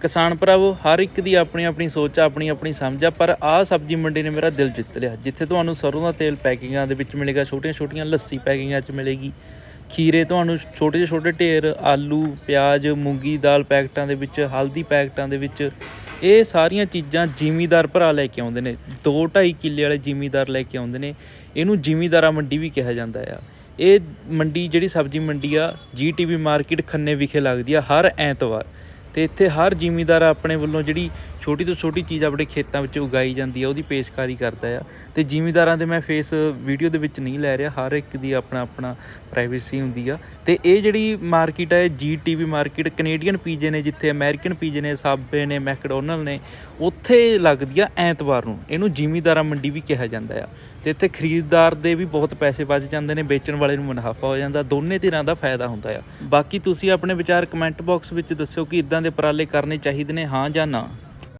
ਕਿਸਾਨ ਭਰਾਵੋ, ਹਰ ਇੱਕ ਦੀ ਆਪਣੀ ਆਪਣੀ ਸੋਚ ਆ, ਆਪਣੀ ਆਪਣੀ ਸਮਝ ਆ, ਪਰ ਆਹ ਸਬਜ਼ੀ ਮੰਡੀ ਨੇ ਮੇਰਾ ਦਿਲ ਜਿੱਤ ਲਿਆ। ਜਿੱਥੇ ਤੁਹਾਨੂੰ ਸਰੋਂ ਦਾ ਤੇਲ ਪੈਕਿੰਗਾਂ ਦੇ ਵਿੱਚ ਮਿਲੇਗਾ, ਛੋਟੀਆਂ ਛੋਟੀਆਂ ਲੱਸੀ ਪੈਕਿੰਗਾਂ 'ਚ ਮਿਲੇਗੀ। ਖੀਰੇ ਤੁਹਾਨੂੰ ਛੋਟੇ ਛੋਟੇ ਢੇਰ, ਆਲੂ, ਪਿਆਜ਼, ਮੂੰਗੀ ਦਾਲ ਪੈਕਟਾਂ ਦੇ ਵਿੱਚ, ਹਲਦੀ ਪੈਕਟਾਂ ਦੇ ਵਿੱਚ, ਇਹ ਸਾਰੀਆਂ ਚੀਜ਼ਾਂ ਜ਼ਿਮੀਦਾਰ ਭਰਾ ਲੈ ਕੇ ਆਉਂਦੇ ਨੇ। 2.5 ਕਿੱਲੇ ਵਾਲੇ ਜ਼ਿਮੀਦਾਰ ਲੈ ਕੇ ਆਉਂਦੇ ਨੇ। ਇਹਨੂੰ ਜ਼ਿਮੀਦਾਰਾ ਮੰਡੀ ਵੀ ਕਿਹਾ ਜਾਂਦਾ ਆ। ਇਹ ਮੰਡੀ, ਜਿਹੜੀ ਸਬਜ਼ੀ ਮੰਡੀ ਆ ਜੀਟੀਵੀ ਮਾਰਕੀਟ ਖੰਨੇ ਵਿਖੇ ਲੱਗਦੀ ਆ, ਹਰ ਐਤਵਾਰ। ਤੇ ਇੱਥੇ ਹਰ ਜ਼ਿਮੀਦਾਰ ਆਪਣੇ ਵੱਲੋਂ ਜਿਹੜੀ ਛੋਟੀ ਤੋਂ ਛੋਟੀ ਚੀਜ਼ ਆਪਣੇ ਖੇਤਾਂ ਵਿੱਚ ਉਗਾਈ ਜਾਂਦੀ ਆ, ਉਹਦੀ ਪੇਸ਼ਕਾਰੀ ਕਰਦਾ ਆ। ਤੇ ਜ਼ਿਮੀਂਦਾਰਾਂ ਦੇ ਮੈਂ ਫੇਸ ਵੀਡੀਓ ਦੇ ਵਿੱਚ ਨਹੀਂ ਲੈ ਰਿਹਾ, ਹਰ ਇੱਕ ਦੀ ਆਪਣਾ ਆਪਣਾ ਪ੍ਰਾਈਵੇਸੀ ਹੁੰਦੀ ਆ। ਤੇ ਇਹ ਜਿਹੜੀ ਮਾਰਕੀਟ ਹੈ ਜੀਟੀਵੀ ਮਾਰਕੀਟ ਕੈਨੇਡੀਅਨ ਪੀਜੇ ਨੇ ਜਿੱਥੇ ਅਮਰੀਕਨ ਪੀਜੇ ਨੇ ਸਾਬੇ ਨੇ ਮੈਕਡੋਨਲ ਨੇ, ਉੱਥੇ ਲੱਗਦੀ ਆ ਐਤਵਾਰ ਨੂੰ। ਇਹਨੂੰ ਜ਼ਿਮੀਦਾਰਾਂ ਮੰਡੀ ਵੀ ਕਿਹਾ ਜਾਂਦਾ ਆ। ਤੇ ਇੱਥੇ ਖਰੀਦਦਾਰ ਦੇ ਵੀ ਬਹੁਤ ਪੈਸੇ ਬਚ ਜਾਂਦੇ ਨੇ, ਵੇਚਣ ਵਾਲੇ ਨੂੰ ਮੁਨਾਫਾ ਹੋ ਜਾਂਦਾ, ਦੋਨੇ ਧਿਰਾਂ ਦਾ ਫਾਇਦਾ ਹੁੰਦਾ ਆ। ਬਾਕੀ ਤੁਸੀਂ ਆਪਣੇ ਵਿਚਾਰ ਕਮੈਂਟ ਬਾਕਸ ਵਿੱਚ ਦੱਸਿਓ ਕਿ ਇਦਾਂ ਦੇ ਉਪਰਾਲੇ ਕਰਨੇ ਚਾਹੀਦੇ ਨੇ ਹਾਂ ਜਾਂ ਨਾ?